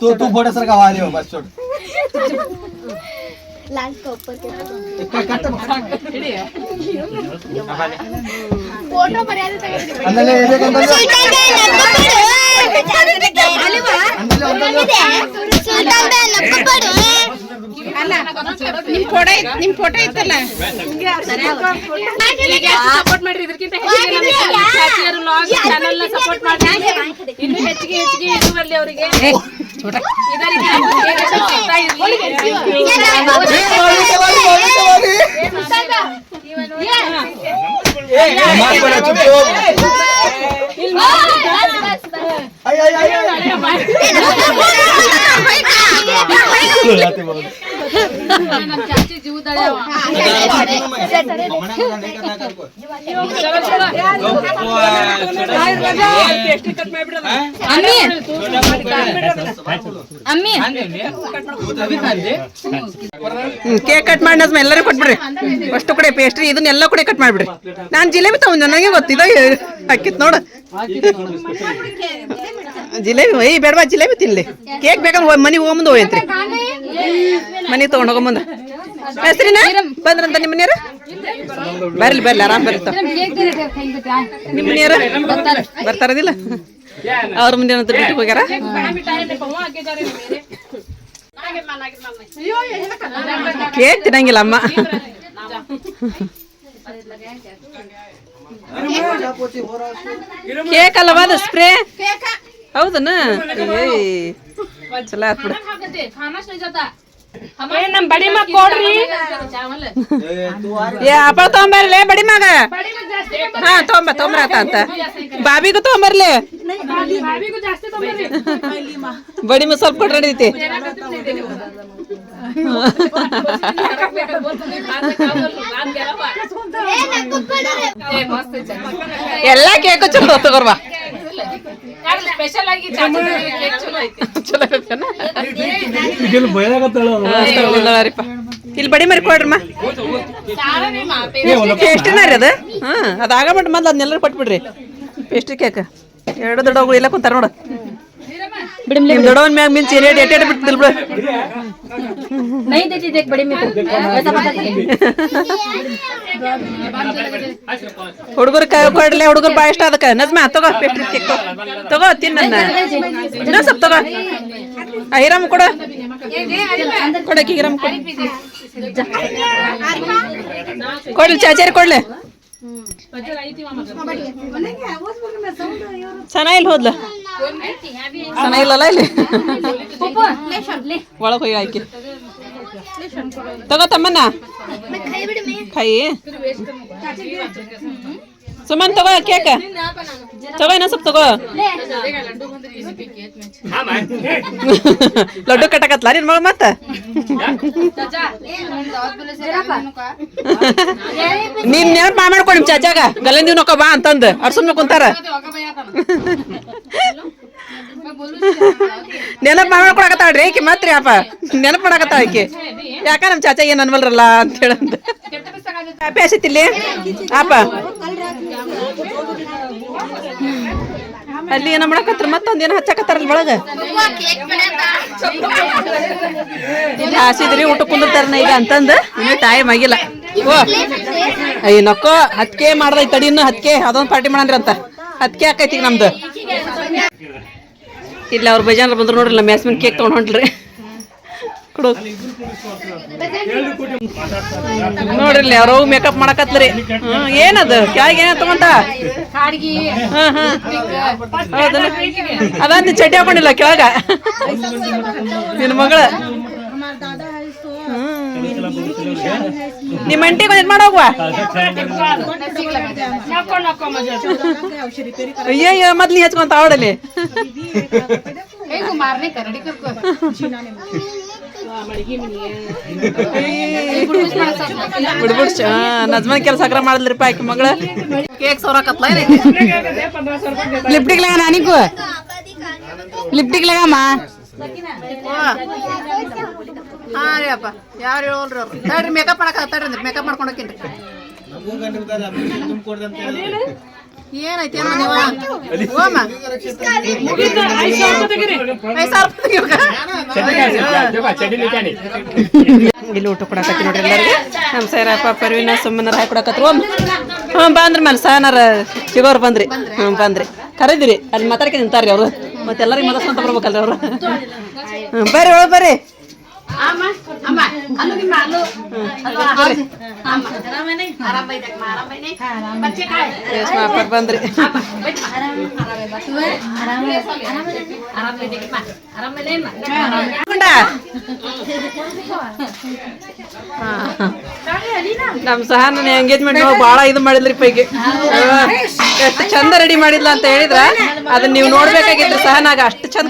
तू तू photo sir का वाले हो बस छोड़ लाल के ऊपर के एक का कट फोटो पर याद अंदर ले ले अंदर ले सुल्तान बे नक्को पड़ो अलीवा अंदर ले अंदर ले सुल्तान बे नक्को पड़ो ಅಲ್ಲ ನಿಮ್ ಫೋಟೋ ನಿಮ್ ಫೋಟೋ ಇತ್ತಲ್ಲ ಸಪೋರ್ಟ್ ಮಾಡ್ರಿ ಇದಕ್ಕಿಂತ ಹೆಚ್ಚಿಗೆ ಚಾನಲ್ ನ ಸಪೋರ್ಟ್ ಮಾಡ್ರಿ ಇನ್ನು ಹೆಚ್ಚಿಗೆ ಹೆಚ್ಚಿಗೆ ಇರುವಲ್ಲಿ ಅವರಿಗೆ ಇದೇ ಕೇಕ್ ಕಟ್ ಮಾಡಿ ನಜ್ಮ ಎಲ್ಲರೂ ಕೊಟ್ಬಿಡ್ರಿ. ಫಸ್ಟ್ ಕೂಡ ಪೇಸ್ಟ್ರಿ ಇದನ್ನೆಲ್ಲ ಕೂಡ ಕಟ್ ಮಾಡ್ಬಿಡ್ರಿ. ನಾನು ಜಿಲೇಬಿ ತಗೊಂಡ್ ನನಗೆ ಗೊತ್ತಿದ ಹಾಕಿತ್ ನೋಡ. ಜಿಲೇಬಿ ಏಯ್ ಬೇಡವಾ, ಜಿಲೇಬಿ ತಿನ್ಲಿ. ಕೇಕ್ ಬೇಕಂದ್ರೆ ಮನೆಗೆ ಹೋಗ್ಬಂದು ಹೋಯ್ತ್ರಿ. ಮನೆಗೆ ತೊಗೊಂಡು ಹೋಗಂಬಂದ ಹೆಸ್ರಿನ ಬಂದ್ರಂತ ನಿಮ್ಮ ನೀರು ಬರ್ಲಿ ಬರ್ಲಿ, ಆರಾಮ್ ಬರ್ತಾವ ನಿಮ್ಮ ನೀರು ಬರ್ತಾರದಿಲ್ಲ ಅವ್ರ ಮುಂದೆ ಏನಂತ ಬಿಟ್ಟು ಹೋಗ್ಯಾರ? ಕೇಕ್ ತಿನ್ನಂಗಿಲ್ಲ ಅಮ್ಮ. ಕೇಕ್ ಅಲ್ಲವಾ ಅದು ಸ್ಪ್ರೇ? ಹೌದನ? ಚಲೋ ಬಿಡ. ನಮ್ ಬಡಿ ಮಕ್ ಕೊಡ್ರಿ. ಏ ಅಪ್ಪ ತಗೊಂಬರ್ಲೆ ಬಡಿ ಮಗ. ಹಾ ತಗೊಂಬ ತೊಂಬರಾತ ಅಂತ. ಬಾಬಿಗೂ ತೊಂಬರ್ಲೆ ಬಡಿ ಮಗ ಸ್ವಲ್ಪ ಕೊಡ್ರಿ ನಡೀತಿ. ಎಲ್ಲಾ ಕೇಕು ಚಲೋ ತಗೋರ್ವಾ. ಸ್ಪೆಷಲ್ ಆಗಿ ಚಲೋ. ಇಲ್ಲಿ ಬಡಿ ಮರಿ ಕೊಡ್ರಮ್ಮ. ಪೇಸ್ಟಿನ ರೀ ಅದು. ಹಾ ಅದಾಗ ಮಟ್ಟ ಮೊದ್ಲು ಅದನ್ನೆಲ್ಲರೂ ಕೊಟ್ಬಿಡ್ರಿ. Pastry cake. ಎರಡು ದೊಡ್ಡ ಎಲ್ಲ ಕುಂತಾರ ನೋಡು. ನಿಮ್ ದೊಡ್ಡವನ್ ಮ್ಯಾಗ ಮಿಂಚಿ ಏನೇಟ್ ಎಟ್ಟೆಟ್ ಬಿಡ್ತಿಲ್ ಬಿಡು ಹುಡುಗರು ಕೊಡ್ಲೆ ಹುಡುಗರು ಬಾ ಇಷ್ಟ ಅದಕ್ಕ ನಜ್ಮಾ ತಗೋ ಪೇಸ್ಟ್ರಿ ಕೇಕ್ ತಗೋ ತಿನ್ನ ಇನ್ನೂ ಸ್ವಲ್ಪ ತಗೋ ಐರಮ್ ಕೊಡು ಕೊಡಕ್ಕೆ ಹಿರಮ್ ಕೊಡು ಕೊಡ್ಲಿ ಚಾಚಾರಿ ಕೊಡ್ಲಿ ಸನ ಇಲ್ಲಿ ಹೋದ್ಲ. ಸನ ಇಲ್ಲಲ್ಲ ಇಲ್ಲಿ? ಒಳಗೆ ಹೋಗಿ ಆಯ್ಕೆ ತಗೋ ತಮ್ಮನ್ನ. ಕೈ. ಸುಮನ್ ತಗೋ ಕೇಕ ತಗೋ ಇನ್ನೊಂದ್ ಸ್ವಲ್ಪ ತಗೋ. ಲಡ್ಡು ಕಟ್ಟಕತ್ಲ ನಿನ್ ಮಗ ಮತ್ತ? ನೀನ್ ನೆನಪ ಮಾಡ್ಕೊಡಿ ನಿಮ್ ಚಾಚಾಗ? ಗಲ್ಲಂದಿ ನೋಕ ಬಾ ಅಂತಂದ್. ಅವ್ರ ಸುಮ್ಮನೆ ಕುಂತಾರ. ನೆನಪ ಮಾಡ್ಕೊಡಕತ್ತಾಳ್ರಿ ಈಕೆ ಮತ್ರಿ ಅಪ್ಪ. ನೆನಪ ಮಾಡಕತ್ತಾಳ ಆಕೆ. ಯಾಕ ನಮ್ ಚಾಚಾ ಏನ್ ಅನ್ವಲ್ರಲ್ಲ ಅಂತ ಹೇಳಂತ. ಅಪ್ಪ. ಅಲ್ಲಿ ಏನ ಮಾಡಕತ್ರ? ಮತ್ತೊಂದ್ ಏನ ಹಚ್ಚಕತ್ತಾರಲ್ ಒಳಗ? ಇಲ್ಲಿ ಹಾಸಿದ್ರಿ, ಊಟ ಕುಂದಿರ್ತಾರನ ಈಗ ಅಂತಂದ. ಇನ್ನೂ ಟೈಮ್ ಆಗಿಲ್ಲ. ಓ. ಅಯ್ಯ ನಕ್ಕ, ಹತ್ಕೆ ಮಾಡ್ದ ತಡಿ ಇನ್ನು ಹತ್ಕೆ. ಅದೊಂದು ಪಾರ್ಟಿ ಮಾಡಂದ್ರಿ ಅಂತ. ಹತ್ಕೆ ಆಕೈತಿ ಈಗ ನಮ್ದು. ಇಲ್ಲ ಅವ್ರ ಬಜಾನ್ರ ಬಂದ್ರು ನೋಡ್ರಿ, ನಮ್ಮ ಯಾಸ್ಮಿನ್ ಕೇಕ್ ತಗೊಂಡ್ ಹೊಂಟ್ರಿ ಕೊಡೋದು. ನೋಡ್ರಿ ಯಾರೋ ಮೇಕಪ್ ಮಾಡಕತ್ರಿ ಏನದ ಏನದು? ಕ್ಯಾಗ್ ಏನ ತಗೊಂಡ? ಅದನ್ನ ಚಡ್ಡಿ ಹಾಕೊಂಡಿಲ್ಲ ಕೆಳಗ. ನಿನ್ನ ಮಗಳ. ನಿಮ್ಮ ಅಂಟಿಗೆ ಒಂದ್ ಮಾಡೋಗುವ ಅಯ್ಯಯ್ಯ ಮೊದ್ಲಿ ಹೆಚ್ಕೊಂತ ಅವಡಲಿ ಮಾರನೇ ಕರಡಿ ಕರ್ಕೋ. ಬಿಡ್ಬಿಡ್ಸ್ ನಜ್ಮನ್ ಕೆಲಸ ಅಗ್ರ ಮಾಡಲ್ರಿಪ್ಪ ಆಕಿ ಮಗಳ. ಕೇಕ್ ಸೋರಾಕತ್ಲ ಲಿಪ್ಟಿಕ್ ಲಗ ನಾನಿಗೂ ಲಿಪ್ಟಿಕ್ ಲಗಮ್ಮ ಹಾ. ರೀ ಅಪ್ಪ ಯಾರು ಹೇಳ್ರಿ ಅವ್ರು? ಮೇಕಪ್ ಮಾಡಕ್ಕೆ ತಡ್ರಿ ಮೇಕಪ್ ಮಾಡ್ಕೊಂಡು ಏನೈತಿ? ಇಲ್ಲಿ ಊಟ ಕೊಡಕತ್ತಿ ನೋಡ್ರಿ ಎಲ್ಲರಿಗೆ ನಮ್ಮ ಸೈರಪ್ಪ ಪರ್ವಿನ ಸುಮ್ಮನಾರ ಹಾಕಿ ಕೊಡಕತ್ರು ಓಮ್ ಹ್ಞೂ ಬಂದ್ರಿ ಮನೆ ಸಾಯನಾರ ಸಿಗೋರು ಬಂದ್ರಿ ಹ್ಞೂ ಬಂದ್ರಿ ಕರೆದಿರಿ ಅಲ್ಲಿ ಮಾತಾಡ್ಕೆ ನಿಂತಾರ್ರಿ ಅವರು ಮತ್ತೆ ಎಲ್ಲರಿಗೆ ಮದಸ್ಕೊಂತ ಬರ್ಬೇಕಲ್ರಿ ಅವರು ಹ್ಞೂ ಬರ್ರಿ ಒಳಗೆ ಬರ್ರಿ ಬಂದ್ರಿ. ಸಹ. ನಮ್ ಸಹನ ಎಂಗೇಜ್ಮೆಂಟ್ ಬಾಳ ಇದು ಮಾಡಿದ್ರಿ ಪೈಕಿ ಎಷ್ಟು ಚಂದ ರೆಡಿ ಮಾಡಿದ್ಲ ಅಂತ ಹೇಳಿದ್ರ? ಅದನ್ನ ನೀವು ನೋಡ್ಬೇಕಾಗಿತ್ತು ಸಹನಾಗ ಅಷ್ಟು ಚಂದ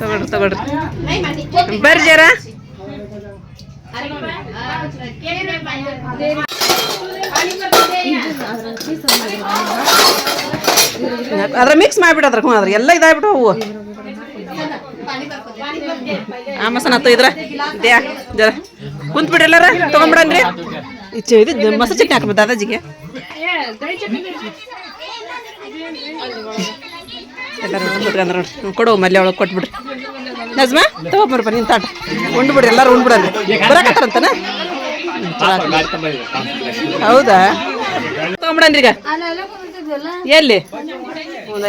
ತಗೊಳ್ರಿ ತಗೊಳ್ರಿ. ಬರ್ರಿ ಜರ. ಅದ್ರ ಮಿಕ್ಸ್ ಮಾಡಿಬಿಡದ್ರ ಹ್ಞೂ ಅದ್ರ ಎಲ್ಲ ಇದಾಗ್ಬಿಟ್ಟು ಹೂವು ಆಮಸನ ಹತ್ತು ಇದ್ರ. ಇದ್ಯಾ? ಜರ. ಕುಂತ್ ಬಿಡ್ರಿ ಎಲ್ಲಾರ ತಗೊಂಡ್ಬಿಡನ್ರಿ ಇಚ್ಚ ಇದು ಮಸ ಚಟ್ನಿ ಹಾಕ್ಬೋದು ದಾದಾಜಿಗೆ ಎಲ್ಲರೂ ಬಿಟ್ಕೊಂಡ್ರ ನೋಡಿ ಕೊಡು, ಮಲ್ಲೆ ಒಳಗೆ ಕೊಟ್ಬಿಡ್ರಿ. ನಜ್ಮಾ ತಗೊಂಬರ್ಪ ನಿನ್ ತಾಟ. ಉಂಡ್ಬಿಡ್ರಿ ಎಲ್ಲರೂ ಉಂಡು ಬಿಡನ್ರಿ ಬರಕತ್ತಾರಂತನ. ಹೌದಾ? ತಗೊಂಬಿಡನ್ರಿ ಈಗ. ಎಲ್ಲಿ?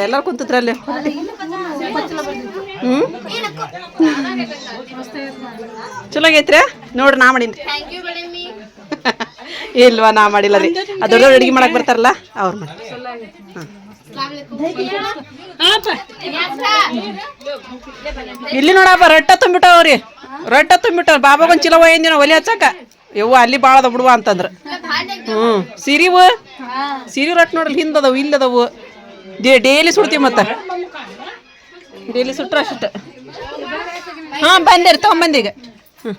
ಎಲ್ಲರೂ ಕುಂತಿದ್ರ ಅಲ್ಲಿ? ಹ್ಞೂ ಚಲೋ ಐತ್ರಿ ನೋಡ್ರಿ, ನಾ ಮಾಡೀನಿ. ಇಲ್ವಾ, ನಾ ಮಾಡಿಲ್ಲ ರೀ. ಅದು ಅಡಿಗೆ ಮಾಡಕ್ ಬರ್ತಾರಲ್ಲ, ಅವ್ರು ಮಾಡಿ ಇಲ್ಲಿ ನೋಡಪ್ಪ, ರೊಟ್ಟ ತುಂಬಿಟ್ಟವ್ರಿ. ರೊಟ್ಟ ತುಂಬಿಟ್ಟವ್ ಬಾಬಾಗೊಂದ್ ಚಲೋ ಒಯ್ದಿನ ಒಲಿ ಹಚ್ಚಕ. ಯವ್ವ, ಅಲ್ಲಿ ಭಾಳ ಅದ ಬಿಡುವ ಅಂತಂದ್ರ. ಹ್ಞೂ ಸೀರಿವು? ಸಿರಿ ರೊಟ್ಟ ನೋಡ್ರಿ ಹಿಂದದವು ಇಲ್ಲದವು ಡೇಲಿ ಸುಡ್ತೀವಿ ಮತ್ತೆ. ಡೇಲಿ ಸುಟ್ರ ಅಷ್ಟ. ಹಾಂ, ಬಂದಿರಿ, ತೊಗೊಂಬಂದಿ ಈಗ. ಹ್ಞೂ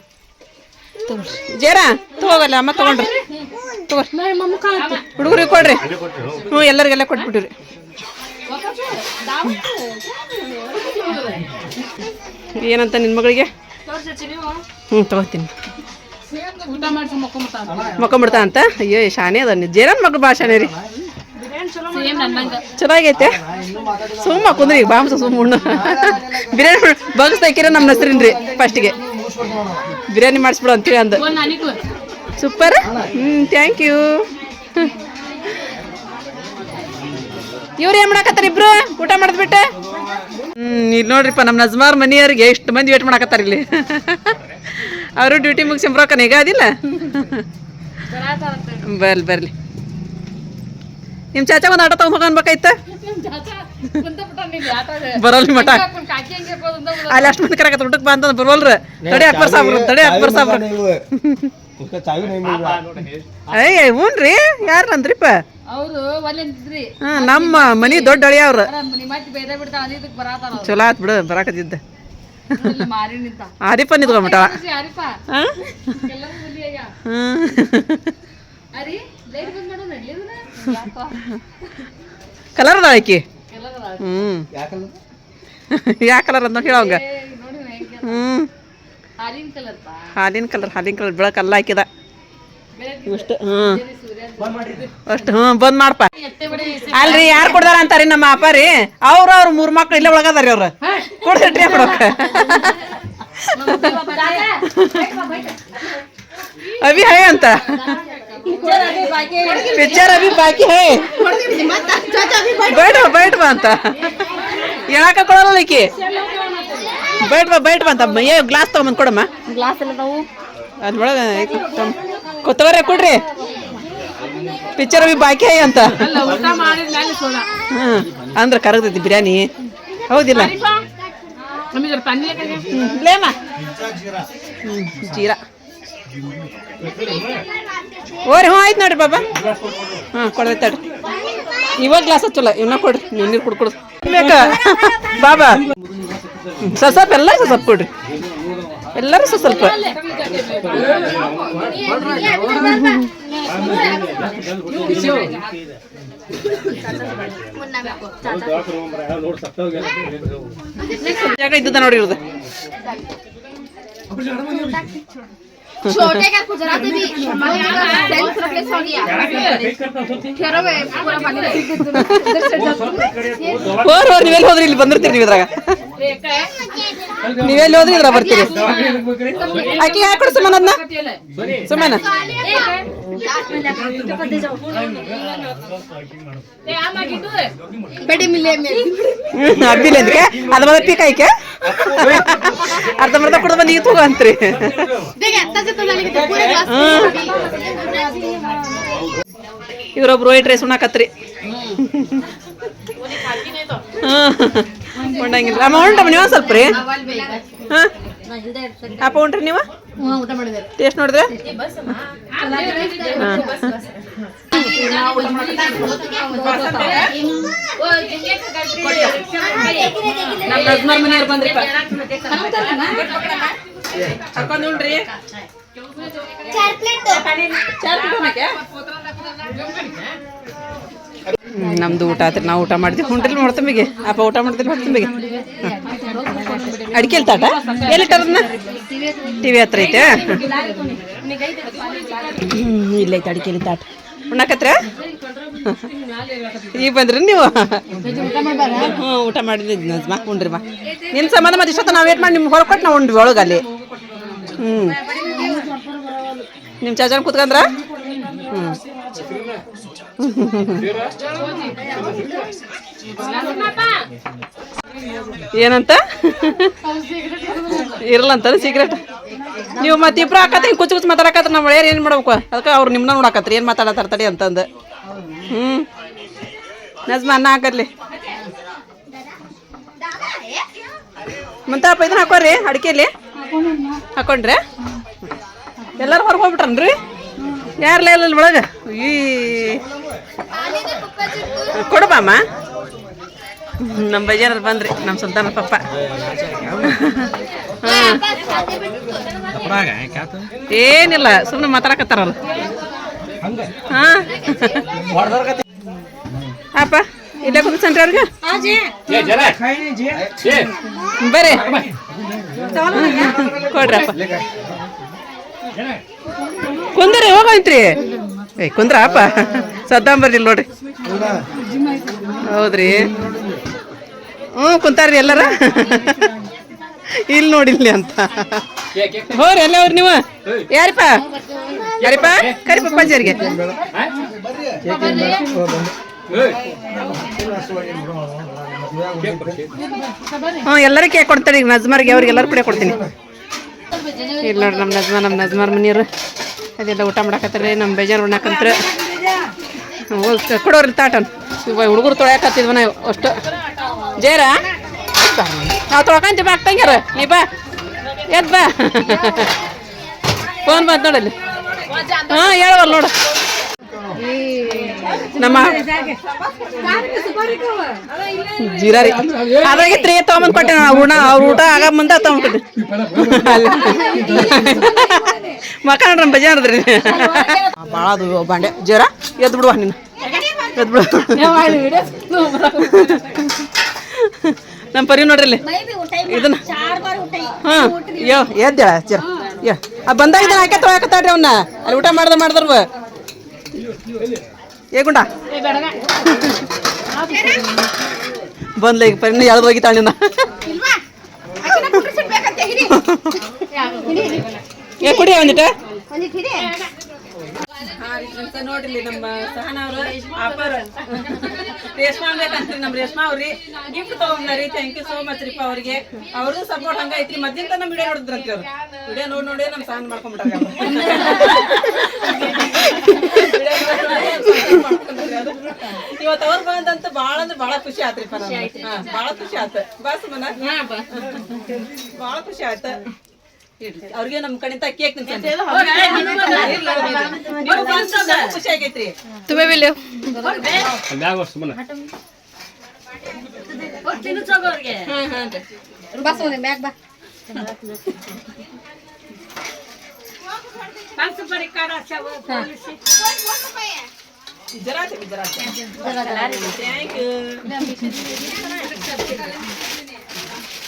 ಜೇರ, ತಗೋಗಲ್ಲ, ಅಮ್ಮ ತಗೊಂಡ್ರಿ. ತಗೋರಿ. ಹುಡುಗರಿಗೆ ಕೊಡ್ರಿ. ಹ್ಞೂ. ಎಲ್ಲರಿಗೆಲ್ಲ ಕೊಟ್ಬಿಟ್ಟಿರಿ ಏನಂತ ನಿನ್ನ ಮಗಳಿಗೆ? ಹ್ಞೂ ತಗೋತೀನಿ. ಮಕ್ಕೊಂಬಿಡ್ತಾ ಅಂತ. ಅಯ್ಯೋ ಶಾನೆ ಅದ. ಜೇರನ್ ಮಕ್ಳು ಭಾಳ ಶಾನೆ ರೀ? ಚೆನ್ನಾಗೈತೆ. ಸುಮ್ಮ ಕುಂದ್ರಿ ಈಗ ಬಾಂಸ ಸುಮ್ಮ ಉಣ್ಣು. ಬಿರಿಯಾನಿ ಬಗ್ಸ್ ಹಾಕಿರ ನಮ್ಮ ಹೆಸರಿನ್ರಿ ಫಸ್ಟ್ಗೆ ಫಸ್ಟಿಗೆ ಬಿರಿಯಾನಿ ಮಾಡಿಸ್ಬಿಡು ಅಂತೀವಿ ಅಂದ. ಸೂಪರ್ ಹ್ಞೂ ಥ್ಯಾಂಕ್ ಯು ಇವ್ರು ಏನು ಮಾಡಾಕತ್ತಾರ ಇಬ್ರು? ಊಟ ಮಾಡಿದ್ಬಿಟ್ಟೆ ಹ್ಞೂ ಇಲ್ಲಿ ನೋಡ್ರಿಪ್ಪ ನಮ್ಮ ನಜ್ಮಾರ್ ಮನೆಯವ್ರಿಗೆ ಎಷ್ಟು ಮಂದಿ ವೇಟ್ ಮಾಡಕತ್ತಾರ ಇಲ್ಲಿ. ಅವರು ಡ್ಯೂಟಿ ಮುಗಿಸಿ ಬರೋಕನ, ಈಗ ಅದಿಲ್ಲ? ಬರ್ಲಿ ಬರ್ಲಿ. ನಿಮ್ಮ ಚಾಚಾ ಒಂದು ಆಟೋ ತಗೊಂಡ್ ಹೋಗನ್ಬೇಕಾಯ್ತ ಬರಲ್ರಿ ಮಠ ಅಂತ ಅಲ್ಲಿ ಅಷ್ಟು ಮಂದಿ ಕರಕತ್ತ ಊಟಕ್ಕೆ ಬಾ ಅಂತಂದ್ ಬರೋಲ್ರಿ. ತಡಿ ಅಕ್ಬರ್ ಸಾಬ್ರು ತಡಿ ಅಕ್ಬರ್ ಸಾಬ್ರು ಅಯ್ಯ ಹಾ ನಮ್ಮ ಮನಿ ದೊಡ್ಡ ಅಳಿಯ ಚಲೋ ಆತ್ ಬಿಡು ಬರಾಕತ್ತಿದ್ದ. ಆದಿಪ್ಪ ನಿಂತ. ಆರಿಪ ಕಲರ್ ಅದ ಆಕಿ. ಹ್ಞೂ ಯಾ ಕಲರ್ ಅಂತ ಹೇಳವಂಗ ಹ್ಞೂ ಹಾಲಿನ ಕಲರ್ ಪಾ? ಹಾಲಿನ ಕಲರ್ ಬೆಳಕ ಕಲರ್ ಬೆಳಕ್ ಅಲ್ಲ ಹಾಕಿದ. ಇಷ್ಟು ಅಷ್ಟು ಹ್ಮ್ ಅಷ್ಟು ಹ್ಞೂ ಬಂದ್ ಮಾಡಪ್ಪ ಅಲ್ರಿ ಯಾರು ಕೊಡ್ದಾರ ಅಂತಾರಿ ನಮ್ಮ ಅಪ್ಪ ರೀ. ಅವ್ರ ಅವ್ರ ಮೂರ್ ಮಕ್ಳು ಇಲ್ಲೇ ಒಳಗದಾರಿ ಅವ್ರ. ಕೊಡ್ಸಿಟ್ರಿ ಕೊಡೋಕ. ಅಭಿ ಹೇ ಅಂತ. ಪಿಕ್ಚರ್ ಅಭಿ ಬಾಕಿ ಹೈ. ಬೇಡ ಬೇಡ ಬಾ ಅಂತ. ಯಾಕ ಕೊಡಲ್ಲ ಈಕಿ. ಬೈಟ್ ಬಾ ಬೈಟ್ ಬಂತ ಏ ಗ್ಲಾಸ್ ತಗೊಂಬಂದ್ ಕೊಡಮ್ಮ. ಗ್ಲಾಸ್ ಎಲ್ಲ ನಾವು ಅದ್ರೊಳಗೆ ಕೊತ್ತವರೆ ಕೊಡ್ರಿ. ಪಿಕ್ಚರ್ ಬಿ ಬಾಕಿ ಐ ಅಂತ. ಹ್ಮ್ ಅಂದ್ರೆ ಕರಗ್ತೈತಿ ಬಿರಿಯಾನಿ. ಹೌದಿಲ್ಲ? ಹ್ಞೂ ಜೀರಾ. ಓರಿ, ಹ್ಞೂ, ಆಯ್ತು ನೋಡ್ರಿ ಬಾಬಾ. ಹಾಂ ಕೊಡ್ತೈತೆ ಇವಾಗ ಗ್ಲಾಸ್ ಹಚ್ಚಲ್ಲ ಇವನ್ನ ಕೊಡ್ರಿ, ನೀವು ನೀರು ಕುಡ್ಕೊಡು. ಬೇಕಾ? ಬಾಬಾ. ಸಸಪ್ ಸ್ವಲ್ಪ ಸಸಪ್ ಕೊಡ್ರಿ. ಎಲ್ಲರೂ ಸ್ವಲ್ಪ ಜಾಗ ಇದ್ದದ ನೋಡಿ ಇರೋದು छोटे का गुजराती भी सेल्फ रिप्लेस हो गया फेरो में पूरा पानी ಹೋರ್ ಹೋರ್ ನೀವೆಲ್ಲಿ ಹೋದ್ರಿ ಇಲ್ಲಿ ಬಂದಿರ್ತೀರಿ ನೀವು ಇದ್ರಾಗ ನೀವೆಲ್ಲಿ ಹೋದ್ರಿ ಇದ್ರ ಬರ್ತೀರಿ ಆಕಿ ಯಾಕೆ ಕೊಡು ಸುಮ್ಮನ ಸುಮ್ಮನ ಅಬ್ಬಿಲ್ಲ ಅಂದ್ಕೆ ಅದ ಬದ ಪೀಕ್ ಆಯ್ಕೆ ಅರ್ಧ ಮರ್ಧ ಕುಡ್ದು ಬಂದು ಈಗ ತಗೋಂತ್ರಿ ಇವ್ರೊಬ್ರು ವೈಟ್ ರೈಸ್ ಉಣ್ಣಾಕತ್ರಿ ಹ್ಮ್ ಉಣ್ಣಂಗಿಲ್ಲ ಅಮ್ಮ ಉಂಟಮ್ಮ ನೀವು ಸ್ವಲ್ಪ ರೀ. ಹಾಂ? ಅಪ್ಪ ಉಂಟ್ರಿ ನೀವು? ಟೇಸ್ಟ್ ನೋಡಿದ್ರೆ? ನಮ್ಮ ನಮ್ದು ಊಟ ಆತ್ರಿ. ನಾವು ಊಟ ಮಾಡ್ತೀವಿ ಹುಂಡ್ರಿ ಮಾಡ್ತಂಬಿಗೆ ಅಪ್ಪ ಊಟ ಮಾಡ್ತೀರಿ ಮಾಡ್ತಂಬಿಗೆ ಅಡಿಕೆ ತಾಟ? ಟಿ ಟಿವಿ ಹತ್ರ ಐತೆ? ಇಲ್ಲ ಇಲ್ಲೈತೆ ಅಡಿಕೆ ತಾಟ. ಉಣ್ಣಾಕತ್ರ? ಈಗ ಬಂದ್ರಿ ನೀವು? ಹ್ಞೂ ಊಟ ಮಾಡಿದ್ರಿ ನಜ್ಮಾ ಉಂಡ್ರಿ ಮಾ ನಿಮ್ಮ ಸಂಬಂಧ ಮತ್ತೆ ಇಷ್ಟೊತ್ತು ನಾವು ವೇಟ್ ಮಾಡಿ ನಿಮ್ಗೆ ಹೊರಕೊಟ್ಟು ನಾವು ಉಂಡ್ವಿ ಒಳಗಲ್ಲಿ ಹ್ಞೂ ನಿಮ್ಮ ಚಾಚನ್ ಕೂತ್ಕಂದ್ರ? ಹ್ಞೂ ಏನಂತ? ಇರಲ್ಲಂತ ಸೀಕ್ರೆಟ್ ನೀವು ಮತ್ತೆ ಇಬ್ರು ಹಾಕತ್ರಿ ಕುಚ್ಚು ಕುಚ್ಚು ಮಾತಾಡಕತ್ರ ನಮ್ಮ ಒಳ್ಳೆಯ ಏನು ಮಾಡ್ಬೇಕು? ಅದಕ್ಕೆ ಅವ್ರು ನಿಮ್ಮನ್ನ ನೋಡಾಕತ್ರಿ, ಏನು ಮಾತಾಡತ್ತಾರ ತಡಿ ಅಂತಂದು. ಹ್ಞೂ ನಜ್ಮ ಅನ್ನ ಹಾಕರ್ಲಿ ಮುಂತಾಪ ಇದನ್ನ ಹಾಕೋರಿ, ಅಡಿಕೆಲಿ. ಹಾಕೊಂಡ್ರೆ? ಎಲ್ಲರೂ ಹೊರಗೆ ಹೋಗ್ಬಿಟ್ರನ್ರಿ? ಯಾರಲ್ಲ ಇಲ್ಲ ಒಳಗೆ? ಈ. ಕೊಡಬಮ್ಮ? ನಮ್ಮ ಬೈಜಾನರ್ ಬಂದ್ರಿ, ನಮ್ಮ ಸುಲ್ತಾನ ಪಪ್ಪ. ಏನಿಲ್ಲ ಸುಮ್ಮನೆ ಮಾತಾಡಕತ್ತಾರಲ್ಲ. ಹಾಂ. ಅಪ್ಪ, ಇಲ್ಲ ಕುಂದ್ರಿ ಅವ್ರಿಗೆ? ಬರ್ರಿ ಕೊಡ್ರಪ್ಪ ಕುಂದ್ರಿ ಹೋಗಂತ್ರಿ ಏ ಕುಂದ್ರ ಅಪ್ಪ ಸದ್ದಾಂ ಬರ್ಲಿಲ್ಲ ನೋಡ್ರಿ. ಹೌದ್ರಿ. ಹ್ಞೂ, ಕುಂತಾರ್ರಿ ಎಲ್ಲಾರ? ಇಲ್ಲಿ ನೋಡಿಲ್ಲ ಅಂತ. ಹೋರಿ ಎಲ್ಲ ಅವ್ರಿ ನೀವು. ಯಾರಿಪ್ಪ? ಯಾರಿಪ್ಪ? ಕರಿಪ್ಪ ಪಂಚರಿಗೆ ಹ್ಞೂ, ಎಲ್ಲರೂ ಕೇಕ್ ಕೊಡ್ತಾರೆ. ಈಗ ನಜ್ಮಾರ್ಗೆ ಅವ್ರಿಗೆ ಎಲ್ಲರೂ ಕೂಡ ಕೊಡ್ತೀನಿ. ಇಲ್ಲ ನಮ್ಮ ನಜ್ಮ ನಮ್ಮ ನಜ್ಮಾರ್ ಮನೆಯವರು. ಅದೆಲ್ಲ ಊಟ ಮಾಡಕತ್ತಾರೆ ನಮ್ಮ ಬೇಜಾರು ಉಣ್ಣಾಕಂತ್ರ. ಕೊಡೋರಿ ತಾಟನ್. ಇವ ಹುಡುಗರು ತೊಳೆಯಕತ್ತಿದ್ವ ನಾವು ಅಷ್ಟು. ಜೇರ? ನಾವು ತೊಳ್ಕೊಂತೀವಿ ಬಾ ಅಕ್ಕಂಗ್ಯಾರ ನೀ ಬಾ. ಎದ್ ಬಾ. ಫೋನ್ ಬಂತ ನೋಡಲ್ಲಿ ಹಾಂ ಹೇಳುವಲ್ಲ ನೋಡು. ನಮ್ಮ ಜೀರಾ ರೀ ಅದ್ರಾಗಿತ್ರಿ ತೊಗೊಂಬಂದ್ ಕೊಟ್ಟೆ ನಾವು. ಊಟ ಅವ್ರ ಊಟ ಆಗ ಮುಂದೆ ತೊಗೊಂಡ್ಕೊಟ್ಟೆ ಅಲ್ಲಿ. ಮಕ್ಕ ನಮ್ಮ ಬಜಾರದ್ರಿ ಭಾಳ ಅದು ಬಾಂಡೆ. ಜೀರಾ ಎದ್ದು ಬಿಡುವ ನೀನು. ಎದ್ದು ಬಿಡು. ನಮ್ಮ ಪರಿ ನೋಡ್ರಿ ಇಲ್ಲಿ. ಇದನ್ನ. ಹಾಂ. ಯೋ. ಎದ್ದೇಳ ಜರ. ಯೋ. ಆ ಬಂದಾಗ ಇದನ್ನ ಹಾಕಿ ತೊಗೊಳಕತ್ತಾಡ್ರಿ ಅವನ್ನ ಅಲ್ಲಿ ಊಟ ಮಾಡ್ದ ಮಾಡಿದ್ರು ಏ ಗುಂಡ. ಬಂದ್ಲ ಈಗ ಪರಿ ಎಳ್ದು ಹೋಗಿತ್ತಾಳ ನಿನ್ನ ಇಲ್ವಾ? ಅಕ್ಕನ ಕುಟ್ರಿ ಸಿಡ್ಬೇಕಂತೆ ಹಿಡಿ ಏ ಕುಡಿ ಒಂದಿಟ. ನೋಡ್ರಿ ನಮ್ಮ ಸಹನ ಅವರು. ಆಫರ್ ರೇಷ್ಮಾ ಬೇಕಂತ್ರಿ ನಮ್ಮ ರೇಷ್ಮಾ ಅವ್ರಿ. ಗಿಫ್ಟ್ ತಗೊಂಡ್ರಿ ಥ್ಯಾಂಕ್ ಯು ಸೋ ಮಚ್ ರೀಪ ಅವ್ರಿಗೆ. ಅವ್ರದ್ದು ಸಪೋರ್ಟ್ ಹಂಗೈತ್ರಿ ಐತ್ರಿ ನಮ್ಮ ವಿಡಿಯೋ ನೋಡಿದ್ರಂತೆ ಅವ್ರು. ವಿಡಿಯೋ ನೋಡಿ ನೋಡಿ ನಮ್ಮ ಸಹನ ಮಾಡ್ಕೊಂಡ್ಬಿಟ್ಟಾರ ಇವತ್ತು ಅವ್ರು ಬಂದಂತ ಬಹಳ ಅಂದ್ರೆ ಬಹಳ ಖುಷಿ ಆತ್ರಿ ನಮ್ಗೆ. ಬಹಳ ಬಾಳ ಖುಷಿ ಆತ. ಬಸ್ ಮನ ಬಹಳ ಖುಷಿ ಆಯ್ತ. ಇಡ್ರಿ. ಅವ್ರಿಗೆ ನಮ್ ಕಡೆಯಿಂದ ಕೇಕ್ ಖುಷಿ ಆಗೈತ್ರಿ. ತುಂಬೆ ಥ್ಯಾಂಕ್ ಯು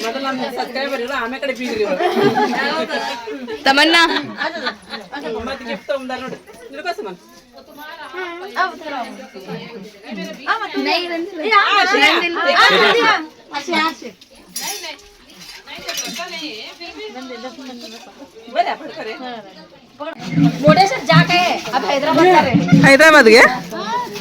ಮೊದಲ ಸಬ್ಸ್ಕ್ರೈಬರ್ ಇರೋ ಆಮೇಲೆ ಕಡೆ ಬೀಗ್ರಿ तमन्ना ಮತ್ತೆ ಗಿಫ್ಟ್ ತಗೊಂಡಾರ ನೋಡಿ ನಿಲ್ಕೋಸ ಮನ್ ಬರ್ರಿ ಅಪ್ಪ ಕರೆ मुर्डेश्वर जाके है अब हैदराबाद जा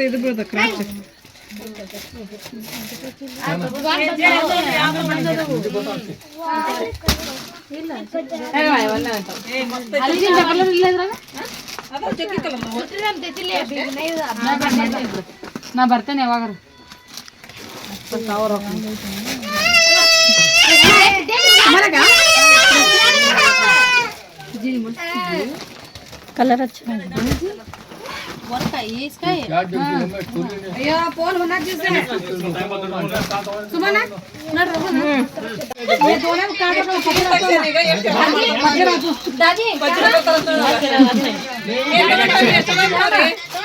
ಇದು ನಾ ಬರ್ತೇನೆ ಯಾವಾಗ कलर अच्छा है है ये इसका ये पोल होना जैसे सुबह ना ना ये दादी दादी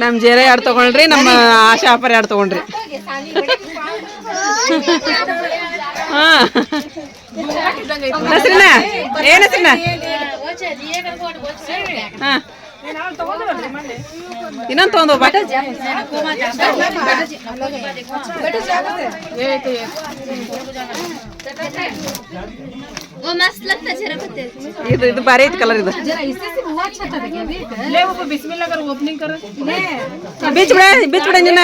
ನಮ್ ಸ್ಲಿಮ್ ನಮ್ಮ ಯಾರು ತಗೊಂಡ್ರಿ? ನಮ್ಮ ಆಶಾ ಆಫರ್ ಯಾರು ತಗೊಂಡ್ರಿ? ಹಾ. ನಸ್ರಿನ ಏನ್ ಹೆಸರಿನ ಹಾ. ಇನ್ನೊಂದು ತಗೊಂಡು ಇದು ಇದು ಬಾರಿ ಐತಿ ಕಲರ್ ಇದು. ಬೀಚ್ ಬಿಡ ಬೀಚ್ ಬಿಡ ನಿನ್ನ.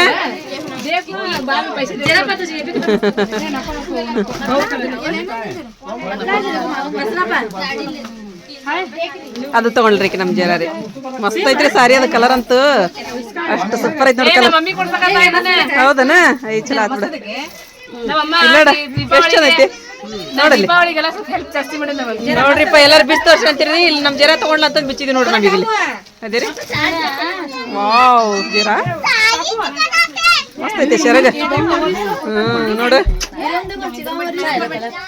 ಅದು ತಗೊಳ್ರಿ ತಗೊಂಡ್ರಿ ನಮ್ಮ ರೀ ಮಸ್ತ್ ಐತ್ರಿ ಸಾರಿ ಅದ ಕಲರ್ ಅಂತೂ. ಅಷ್ಟು ಸೂಪರ್ ಐತಿ ನೋಡಿ ಕಲರ್ ಹೌದನ? ಐ ಚಲೋ ಆತ್ ಬಿಡ. ಎಷ್ಟು ಚಂದ ಐತಿ? ನೋಡಲ್ಲಿ. ದೀಪಾವಳಿಗೆಲ್ಲ ಸ್ವಲ್ಪ ಹೆಲ್ಪ್ ಜಾಸ್ತಿ ನೋಡ್ರಿಪ್ಪ ಎಲ್ಲಾರು ತೋರ್ಸ್ಕೊಂತೀರಿ ಇಲ್ಲಿ ನಮ್ ಜರ ತಗೊಂಡ್ಲ ಅಂತ ಬಿಚ್ಚಿದ್ವಿ ನೋಡ್ರಿ ನಾವ್ ಇಲ್ಲಿ. ಅದೇರಿ ವಾವ್ ಜೀರಾ. ಮಸ್ತ್ ಐತಿ ಶರಗ. ಹ್ಮ್ ನೋಡು.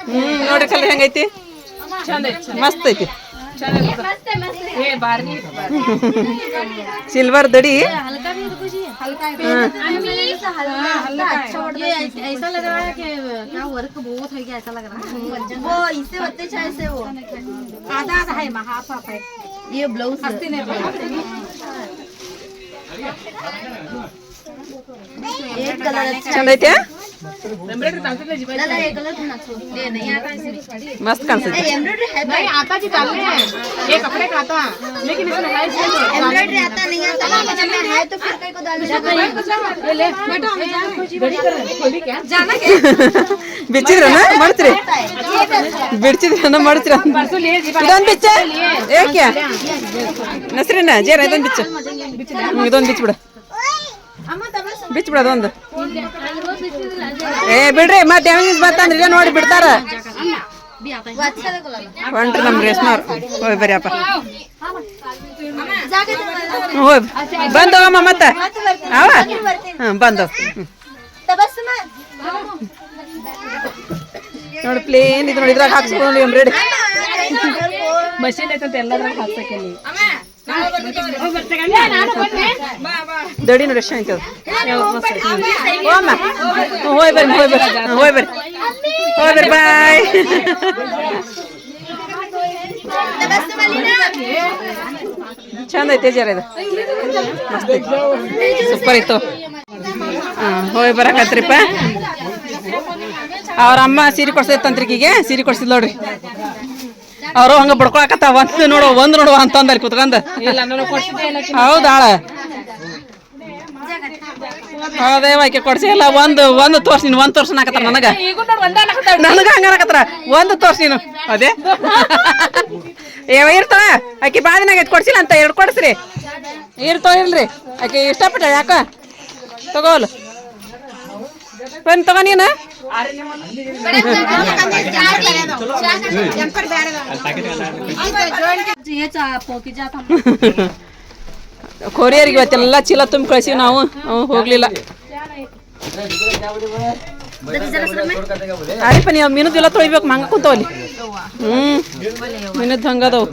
ಹ್ಮ್ ನೋಡ್ರಿ ಕಲರ್ ಹೆಂಗೈತಿ? ಮಸ್ತ್ ಐತಿ. सिल्वर दड़ी हल्का भी कुछ हल्का है? ऐसा लग रहा है। कि क्या वर्क बहुत है? क्या ऐसा लग रहा है वो इससे होते चाहे से वो आधा आधा है हाफ़ है ये ब्लाउज हस्ती नहीं चलो क्या ಮಸ್ತ್ ಕಾಣಿಸ್ತೈತಿ एम्ब्रॉयडरी है नहीं आता जी डालने हैं ये कपड़े का आता लेकिन इसमें है इसमें एम्ब्रॉयडरी आता नहीं आता ना है तो फिर कहीं को डाल ये ले बेटा हमें जाना गड़ी कर खोली क्या जाना ಬಿಚ್ಚಿದ್ರನ ಮಾಡ್ತೀರಿ ಬಿಡ್ಸಿದ್ರನ ಮಾಡ್ತೀರ परसों लिए जीवा ಇದೊಂದ್ ಬಿಚ್ಚ ಏಕೆ ನಸ್ರಿನ ಜೇರ ಇದೊಂದ್ ಬಿಚ್ಚ ಹ್ಮ್, ಇದೊಂದ್ ಬಿಚ್ಚ ಬಿಡ ಬಿಚ್ಚ ಬಿಡ ಅದೊಂದು ಏ, ಬಿಡ್ರಿ, ಮತ್ತೆ ಬರ್ತಾನ್ರಿ ಬತ್ತಂದ್ರೆ ನೋಡಿ ಬಿಡ್ತಾರ. ಹೊಂಟ್ರಿ ನಮ್ಮ ರೇಷ್ಮವ್ರು. ಹೋಯ್ ಬರೀಪ್ಪ ಹೋಯ್ ಬಂದು ಅಮ್ಮ ಮತ್ತೆ. ಅವ? ಹಾಂ ಬಂದು ನೋಡಿ ಪ್ಲೇನ್ ಇದು ನೋಡಿ ಇದ್ರಾಗ ಹಾಕ್ಸ್ಕೊಂಡು ನೋಡಿ ಐತಂತ ಎಲ್ಲದ್ರಾಗ ಹಾಕ್ಸಕ್ಕೆ ದಡಿ ನೋಡಿ ಎಷ್ಟು ಆಯ್ತು ಹೋಮ್ಮ ಹೋಯ್ ಬರ್ರಿ ಹೋಯ್ ಬರ್ರಿ. ಹೋಯ್ ಬರ್ರಿ. ಬಾಯ್. ಚಂದ ಐತೆ ಜರ ಇದು. ಮಸ್ತ್ ಸೂಪರ್ ಇತ್ತು. ಹೋಗಿ ಹೋಯ್ ಬರಕತ್ರಿಪ್ಪ. ಅವ್ರ ಅಮ್ಮ ಸೀರೆ ಕೊಡ್ಸೈತಂತ್ರಿಕಿಗೆ ಸೀರೆ ಕೊಡ್ಸಿದ್ ನೋಡ್ರಿ. ಅವರು ಹಂಗ ಬಡ್ಕೊಳಕತ್ತ ಒಂದ್ ನೋಡು ಒಂದ್ ನೋಡು ಅಂತ ಕೊಡ್ಸಿದ್ದೆ ಇಲ್ಲ ಹೌದಾಳ ಹೌದೇವ ಆಕೆ ಕೊಡ್ಸಿ ಇಲ್ಲ. ಒಂದು ಒಂದು ತೋರ್ಸ್ ನೀನು ಒಂದು ತೋರ್ಸ್ ಹಾಕತ್ತಾರ ನನಗ. ನನಗ ಹಂಗ ಹಾಕತ್ತಾರ ಒಂದು ತೋರ್ಸ್ ನೀನು. ಅದೇ? ಏವ ಇರ್ತಾವ ಆಕಿ ಬಾದಿನಾಗ ಇದು ಕೊಡ್ಸಿಲ್ಲ ಅಂತ ಎರಡು ಕೊಡ್ಸ್ರಿ. ಇರ್ತಾವ ಇಲ್ರಿ ಆಕಿ ಇಷ್ಟಪಟ್ಟ ಯಾಕ? ತಗೋಲ್. ಬಂದು ತಗೋ ನೀನು. ಕೊರಿಯರಿಗೆ ಇವತ್ತೆಲ್ಲ ಚೀಲ ತುಂಬಿ ಕಳ್ಸಿವಿ ನಾವು. ಹೋಗ್ಲಿಲ್ಲ. ಅರಿಪ, ನೀವು ಮೀನದ್ದೆಲ್ಲ ತೊಳಿಬೇಕು ಮಂಗ ಕುಂತವಲ್ಲಿ ಹ್ಞೂ ಮೀನದ್ದು ಹಂಗದವು.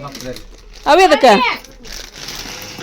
ಅವು ಅದಕ್ಕೆ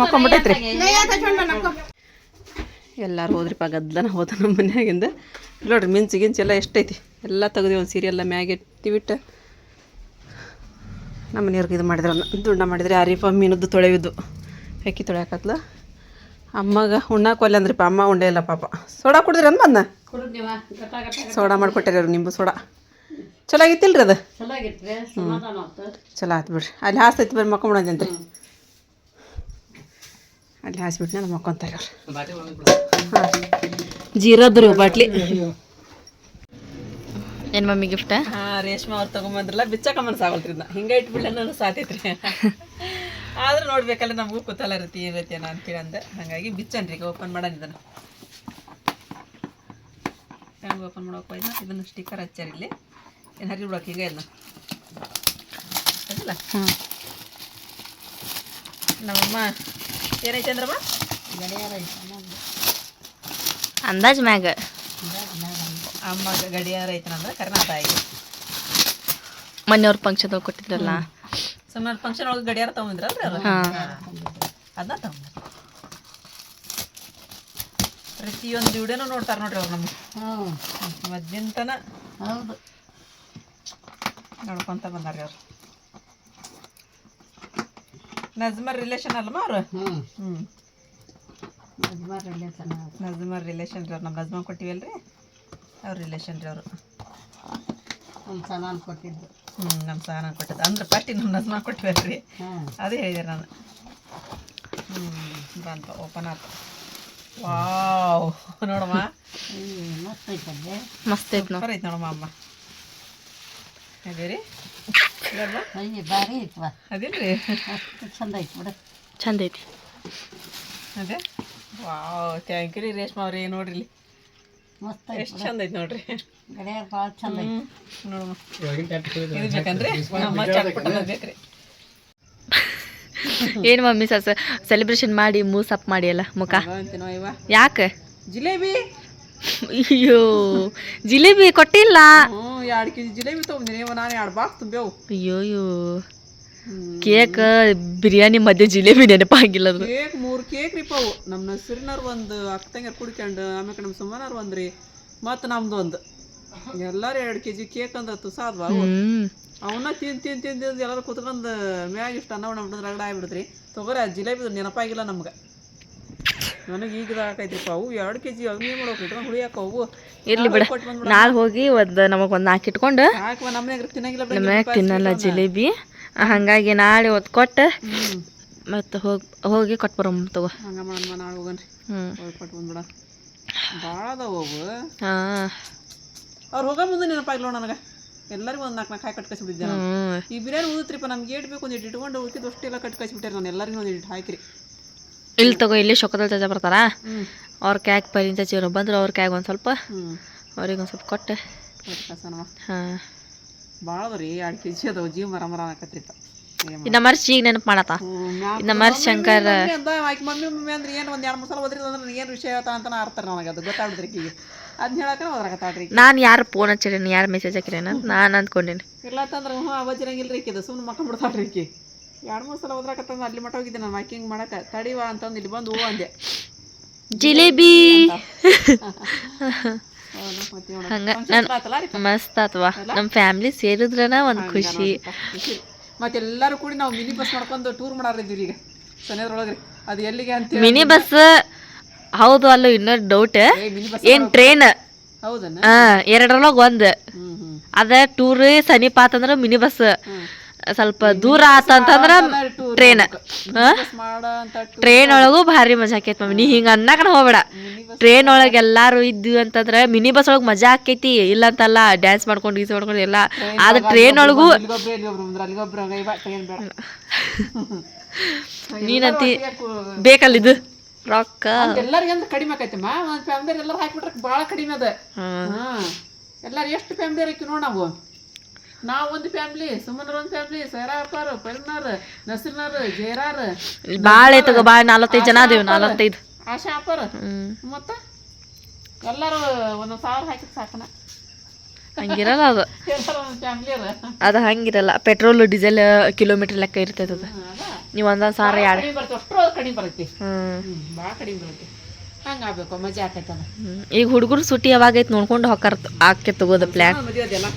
ಮಕ್ಕೊಂಬಿಟ್ಟೈತ್ರಿ ಎಲ್ಲಾರು ಹೋದ್ರಿಪ್ಪ ಗದ್ದಲನ ಹೋದ ನಮ್ಮ ಮನ್ಯಾಗಿಂದ. ನೋಡ್ರಿ ಮಿಂಚು ಗಿಂಚು ಎಲ್ಲ ಎಷ್ಟೈತಿ? ಎಲ್ಲ ತೆಗ್ದಿ ಒಂದು ಸೀರೆ ಎಲ್ಲ ಮ್ಯಾಗೆ ಇಟ್ಟಿಬಿಟ್ಟು. ನಮ್ಮ ಮನೆಯವ್ರಿಗೆ ಇದು ಮಾಡಿದ್ರು ದುಂಡ ಮಾಡಿದ್ರೆ. ಆರೀಪ ಮೀನದ್ದು ತೊಳೆವಿದ್ದು ಹೆಕ್ಕಿ ತೊಳೆಯಾಕತ್ಲ. ಅಮ್ಮಗೆ ಉಣ್ಣಾಕೆ ಒಲ್ಲೆ ಅಂದ್ರಿಪ್ಪ. ಅಮ್ಮ ಉಂಡೆ ಇಲ್ಲ ಪಾಪ. ಸೋಡಾ ಕುಡಿದ್ರಿ ಅಂದ ಬಂದ? ಸೋಡಾ ಮಾಡಿಕೊಟ್ಟಾರ ನಿಂಬು ಸೋಡಾ. ಚಲೋ ಆಗಿತ್ತಿಲ್ರಿ ಅದು? ಚಲೋ ಆಯ್ತು ಬಿಡ್ರಿ. ಅಲ್ಲಿ ಹಾಸ್ತೈತಿ ಬರ್ರಿ ಮಕ್ಕೊಂಬಿಡೋದಂತ್ರಿ ಅಲ್ಲಿ ಹಾಸ್ಬಿಟ್ನೆ ನಮ್ಮ ಮಕ್ಕೊಂತಾರೆ ಅವ್ರು. ಹಾಂ. ಜೀರದ್ರಿ ಬಾಟ್ಲಿ. ಏನು ಮಮ್ಮಿ ಗಿಫ್ಟ ಹಾಂ ರೇಷ್ಮೆ ಅವ್ರು ತಗೊಂಬಂದ್ರಲ್ಲ ಬಿಚ್ಚಕ ಮನ್ಸಾಗಲ್ತ್ರಿ ನಾ ಹಿಂಗೆ ಇಟ್ಬಿಡ್ಲೆ ನಾನು ಸಾತೈತ್ರಿ ಆದ್ರೆ ನೋಡ್ಬೇಕಲ್ಲ ನಮಗೂ ಕುತೂಹಲ ಇರುತ್ತೆ ಏನೈತೆ ನಾ ಅಂತೇಳಿ ಅಂದೆ ಹಾಗಾಗಿ ಬಿಚ್ಚನ್ರಿ ಈಗ ಓಪನ್ ಮಾಡೋಣ ಇದನ್ನು. ಹೆಂಗೆ ಓಪನ್ ಮಾಡೋಕೆ ಹೋಯ್ತು ಇದನ್ನು ಸ್ಟಿಕ್ಕರ್ ಹಚ್ಚಾರ ಇಲ್ಲಿ. ಏನು ಹರಿ ಬಿಡೋಕೆ ಹಿಂಗೆ ಇಲ್ಲ? ಅದಿಲ್ಲ ನಮ್ಮಮ್ಮ ಏನೈತೆ ಅಂದ್ರಮ್ಮ? ಅಂದಾಜ್ ಮ್ಯಾಗ. ಅಮ್ಮ ಗಡಿಯಾರ ಐತನಂದ್ರೆ ಕರ್ನಾಟಕ ಮನೆಯವ್ರ ಫಂಕ್ಷನ್ ಕೊಟ್ಟಿದ್ರಲ್ಲ. ಸುಮಾರು ಫಂಕ್ಷನ್ ಒಳಗೆ ಗಡಿಯಾರ ಹಾ. ಅದನ್ನ ತಗೊಂಡ್ರು ಪ್ರತಿಯೊಂದು ವಿಡಿಯೋನು ನೋಡ್ತಾರೆ ನೋಡ್ರಿ ಅವ್ರು ನಮ್ಗೆ. ಹ್ಞೂ ಮದ್ದಿಂತನ ಹೌದು. ನೋಡ್ಕೊಂತ ಬಂದಾರ್ರಿ ಅವ್ರು. ನಜ್ಮರ್ ರಿಲೇಷನ್ ಅಲ್ಲಮ್ಮ ಅವರು? ಹ್ಞೂ ಹ್ಞೂ ಯಜಮಾನ್ ರಿಲೇಷನ್ ನಜ್ಮರ್ ರಿಲೇಷನ್ ರೀ ಅವ್ರು ನಮ್ಮ ನಜ್ಮ ಕೊಟ್ಟಿವಲ್ರಿ? ಅವ್ರ ರಿಲೇಷನ್ ರೀ ಅವರು. ನಮ್ಮ ಚೆನ್ನಾಗಿ ಕೊಟ್ಟಿದ್ದು. ಹ್ಞೂ ನಮ್ಮ ಸಹನ ಕೊಟ್ಟಿದ್ದು. ಅಂದ್ರೆ ಪಟ್ಟಿ ನಮ್ಮ ನಜ್ಮ ಕೊಟ್ಟಿವಲ್ರಿ? ಹ್ಞೂ ಅದೇ ಹೇಳಿದೆ ನಾನು. ಹ್ಞೂ ಬಂತು ಓಪನ್ ಆಯ್ತು ವಾವ್ ನೋಡಮ್ಮ. ಮಸ್ತ್ ಐತೆ ಮಸ್ತ್ ಐತೆ ನೋಡಮ್ಮ ಅಮ್ಮ. ಅದೇ ರೀ ಇದಲ್ವಾ? ಅಯ್ಯ ಭಾರಿ ಐತ್ವ. ಅದಿಲ್ರಿ? ಅಷ್ಟು ಚಂದ ಐತೆ ಬಿಡು. ಚಂದ ಐತಿ. ಅದೇ? ವಾವ್ ಥ್ಯಾಂಕ್ ಯು ರೀ ರೇಷ್ಮಾ ಅವ್ರಿ ನೋಡ್ರಿ ಇಲ್ಲಿ. ಮಸ್ತ್ ಐತೆ ಎಷ್ಟು ಚಂದ ಐತಿ ನೋಡ್ರಿ. ಗಡಿಯಾರ ಭಾಳ ಚಂದ ಐತಿ. ನೋಡಮ್ಮ ಇವಾಗಿನ ಟ್ಯಾಕ್ಟ್ ಇದು ಬೇಕಂದ್ರೆ ನಮ್ಮ ಚಟ್ಪಟ ಬೇಕ್ರಿ ಏನ್ ಮಮ್ಮಿ ಸಸ ಸೆಲೆಬ್ರೇಷನ್ ಮಾಡಿ ಮೂಸಪ್ ಮಾಡಿ ಅಲ್ಲ ಮುಖ? ಯಾಕೆ? ಜಿಲೇಬಿ? ಅಯ್ಯೋ ಜಿಲೇಬಿ ಕೊಟ್ಟಿಲ್ಲ. ಹ್ಞೂ ಎರಡು ಕೆ ಜಿ ಜಿಲೇಬಿ ತೊಗೊಂಡಿನಿ. ನಾನು ಎರಡು ಬಾಕ್ಸ್ ತುಂಬೇವು ಅಯ್ಯೋ ಅಯ್ಯೋ ಕೇಕ್ ಬಿರಿಯಾನಿ ಮಧ್ಯೆ ಜಿಲೇಬಿ ನೆನಪಾಗಿಲ್ಲ ಅದು. ಕೇಕ್ ಮೂರು ಕೇಕ್ ರೀ ಅವು. ನಮ್ಮ ನಸಿರಿನವ್ರ ಒಂದು ಅಕ್ಕ ತಂಗಿಯರು ಕುಡ್ಕೊಂಡು ಆಮೇಲೆ ನಮ್ಮ ಸುಮ್ಮನವ್ರು ಒಂದು ರೀ ಮತ್ತು ನಮ್ದು ಒಂದು. ಎಲ್ಲರೂ ಎರಡು ಕೆ ಜಿ ಕೇಕ್ ಅಂದ್ರೆ ತುಸಾದ್ವಾ ಅವನ್ನ ತಿಂದು ತಿಂದು ತಿಂದು ತಿಂದು ಎಲ್ಲರೂ ಕುತ್ಕೊಂಡು ಮ್ಯಾಗ ಇಷ್ಟ ಅನ್ನ ಉಣ್ಬಿಟ್ಟಿದ್ರೆ ರಗಡ ಆಗ್ಬಿಡ್ತ್ರಿ. ತಗೋರಿ ಆ ಜಿಲೇಬಿ ನೆನಪಾಗಿಲ್ಲ ನಮ್ಗೆ. ನನಗೆ ಈಗ ಹಾಕೈತ್ರಿಪ್ಪ ಅವು ಎರಡು ಕೆ ಜಿ ಅಗ್ನಿ ಮಾಡೋಕೆ ಇಟ್ಕೊಂಡು ಹುಳಿ ಹಾಕವು ಇರ್ಲಿ ಬಿಡ. ನಾಳೆ ಹೋಗಿ ಒಂದು ನಮಗ್ ಒಂದು ನಾಲ್ಕು ಇಟ್ಕೊಂಡು ನಮ್ಯಾಗ ತಿನ್ನಲ್ಲ ಜಿಲೇಬಿ. ಹಂಗಾಗಿ ನಾಳೆ ಒತ್ ಕೊಟ್ಟು. ಮತ್ತೆ ಹೋಗಿ ಹೋಗಿ ಕೊಟ್ಬರಮ್ ತಗೋ. ಹಂಗ ಮಾಡೋಣ ನಾಳೆ ಹೋಗನ್ರಿ. ಹ್ಮ್. ಹೋಗಿ ಕೊಟ್ಟು ಬಂದ್ಬಿಡ ಭಾಳ ಅದಾವ ಅವು. ಹಾ. ಅವ್ರು ಹೋಗೋ ಮುಂದೆ ನೆನಪಾಗಿಲ್ಲ ನನಗೆ. ಎಲ್ಲರಿಗೂ ಒಂದು ನಾಲ್ಕು ನಾಲ್ಕು ಹಾಕಿ ಕಟ್ ಕಳಿಸ್ಬಿಟ್ಟಿದ್ದೆ ನಾನು. ಈ ಬಿರಿಯಾನಿ ಉದ್ರಿಪ್ಪ ನಮ್ಗೆ ಏಟ್ ಬೇಕು ಒಂದು ಇಟ್ಕೊಂಡು ಉಳ್ಕಿದ್ದು ಅಷ್ಟೆಲ್ಲ ಕಟ್ ಕಳಿಸ್ಬಿಟ್ಟಾರೆ ನಾನು. ಎಲ್ಲರಿಗೂ ಒಂದು ಇಟ್ಟು ಹಾಕಿರಿ. ಇಲ್ಲಿ ತಗೋ ಇಲ್ಲಿ ಶೊಕದಲ್ಲಿ ಚಜ ಬರ್ತಾರ? ಅವ್ರ ಕ್ಯಾಗ್ ಪೈಲಿಂದ ಚೀರ ಬಂದ್ರು ಅವ್ರ ಕ್ಯಾಗ್ ಒಂದು ಸ್ವಲ್ಪ ಅವ್ರಿಗೆ ಒಂದು ಸ್ವಲ್ಪ ಕೊಟ್ಟೆ. ಹಾಂ. ಭಾಳ ಅದ ರೀ ಎರಡು ಕೆ ಜಿ ಅದಾವ ಜೀವ ಮರ ಮರ ಅನ್ನಕತ್ರಿಪ್ಪ ಇನ್ನ ಮರ್ಚಿ ಈಗ ನೆನಪು ಮಾಡತ್ತ? ಇನ್ನ ಮರ್ಚ್ ಶಂಕರ್ ಆಕೆ ಮಮ್ಮಿ ಮಮ್ಮಿ ಅಂದ್ರೆ ಏನು ಒಂದು ಎರಡು ಮೂರು ಸಲ ಓದ್ರಿ ಅಂದ್ರೆ ಏನು ವಿಷಯ ಆತ ಅಂತ ಅರ್ತಾರೆ ನನಗೆ ಅದು ಗೊತ್ತಾಗ್ಬಿಡ್ರಿ ಈಗ ಅದನ್ನ ಹೇಳಕ್ಕೆ ಓದ್ರಾಕತ್ತಾಳ್ರಿ ನಾನು ಯಾರು ಫೋನ್ ಹಚ್ಚಿರೇನು ಯಾರು ಮೆಸೇಜ್ ಹಾಕಿರೇನ ನಾನು ಅಂದ್ಕೊಂಡೇನಿ. ಇಲ್ಲ ಅಂತಂದ್ರೆ ಹ್ಞೂ ಅವಜ್ಜಿರಂಗಿಲ್ಲ ರೀ ಈಕಿದು ಸುಮ್ಮನೆ ಮಕ್ಕೊಂಡ್ಬಿಡ್ತಾಳ್ರಿ ಈಕಿ. ಎರಡು ಮೂರು ಸಲ ಓದ್ರಾಕತ್ತಂದ್ರೆ ಅಲ್ಲಿ ಮಟ್ಟ ಹೋಗಿದ್ದೆ ನಾನು ವಾಕಿಂಗ್ ಮಾಡಕ್ಕೆ ತಡಿವಾ ಅಂತಂದು ಇಲ್ಲಿ ಬಂದು ಹೂ ಅಂದೆ. ಜಿಲೇಬಿ. ಹಂಗ ಮಸ್ತ್ ಆತ್ವಾ. ನಮ್ಮ ಫ್ಯಾಮಿಲಿ ಸೇರಿದ್ರನ ಒಂದು ಖುಷಿ. ಮತ್ತೆ ಎಲ್ಲರೂ ಕೂಡಿ ನಾವು ಮಿನಿ ಬಸ್ ಮಾಡ್ಕೊಂಡು ಟೂರ್ ಮಾಡಾರಿದ್ದೀವಿ ಈಗ. ಸನೇದ್ರೊಳಗ್ರಿ ಅದು ಎಲ್ಲಿಗೆ ಅಂತ ಮಿನಿ ಬಸ್ ಹೌದು ಅಲ್ಲೋ ಇನ್ನೂ ಡೌಟ್ ಏನ್ ಟ್ರೈನ್ ಎರಡರೊಳಗೆ ಒಂದು. ಅದ ಟೂರ್ ಸನಿಪಾತ್ ಅಂದ್ರ ಮಿನಿ ಬಸ್. ಸ್ವಲ್ಪ ದೂರ ಆತಂತಂದ್ರ ಟ್ರೈನ್ ಟ್ರೈನ್ ಒಳಗೂ ಭಾರಿ ಮಜಾ ಆಕೈತಿ ಮಮ್ಮಿ ನೀ ಹಿಂಗ ಅನ್ನಕನ ಹೋಗ್ಬೇಡ. ಟ್ರೈನ್ ಒಳಗೆ ಎಲ್ಲಾರು ಇದ್ವಿ ಅಂತಂದ್ರ ಮಿನಿ ಬಸ್ ಒಳಗೆ ಮಜಾ ಆಕೈತಿ. ಇಲ್ಲ ಅಂತಲ್ಲ ಡ್ಯಾನ್ಸ್ ಮಾಡ್ಕೊಂಡು ಗೀಸ್ ಮಾಡ್ಕೊಂಡು ಎಲ್ಲ. ಆದ್ರೆ ಟ್ರೈನ್ ಒಳಗೂ ನೀನಂತಿ ಬೇಕಲ್ಲ ಇದು? ರೊಕ್ಕ ಎಲ್ಲರಿಗೆ ಅಂದ್ರೆ ಕಡಿಮೆ ಆಕೈತಮ್ಮ ಒಂದು ಫ್ಯಾಮಿಲಿ ಎಲ್ಲರೂ ಹಾಕ್ಬಿಟ್ರೆ ಭಾಳ ಕಡಿಮೆ ಅದ. ಎಲ್ಲರೂ ಎಷ್ಟು ಫ್ಯಾಮಿಲಿ ಇರಕ್ಕೆ ನೋಡ್ ನಾವು. ನಾವು ಒಂದು ಫ್ಯಾಮಿಲಿ ಸುಮನರ್ ಒಂದು ಫ್ಯಾಮಿಲಿ ಸೈರಾಪಾರು ಪರಿನಾರ್ ನಸೀರ್ನಾರ್ ಜೈರಾರ್ ಬಾಳ ಐತಗ ಭಾಳ ನಲವತ್ತೈದು ಜನ ಅದೇವ್ ನಲವತ್ತೈದು. ಆಶಾ ಅಪ್ಪಾರ ಮತ್ತ? ಎಲ್ಲರೂ ಒಂದೊಂದು ಸಾವಿರ ಹಾಕಿ ಸಾಕನ ಹಂಗಿರಲ್ಲ ಅದು. ಅದ. ಹಂಗಿರಲ್ಲ. ಪೆಟ್ರೋಲ್ ಡೀಸೆಲ್ ಕಿಲೋಮೀಟರ್ ಲೆಕ್ಕ ಇರ್ತೈತೆ ಅದು. ನೀವು ಒಂದೊಂದು ಸಾವಿರ ಎರಡು ಕಡಿಮೆ ಬರುತ್ತೆ ಹ್ಞೂ ಭಾಳ ಕಡಿಮೆ ಬರುತ್ತೆ. ಹಂಗಾಗಬೇಕು ಮಜಾ ಆಕೈತದ. ಈಗ ಹುಡುಗರು ಸುಟಿ ಯಾವಾಗೈತೆ ನೋಡ್ಕೊಂಡು ಹೊಕ್ಕಾರ ಆಕೆ ತಗೋದ ಪ್ಲ್ಯಾನ್ ಮದುವೆ ಅದೆಲ್ಲ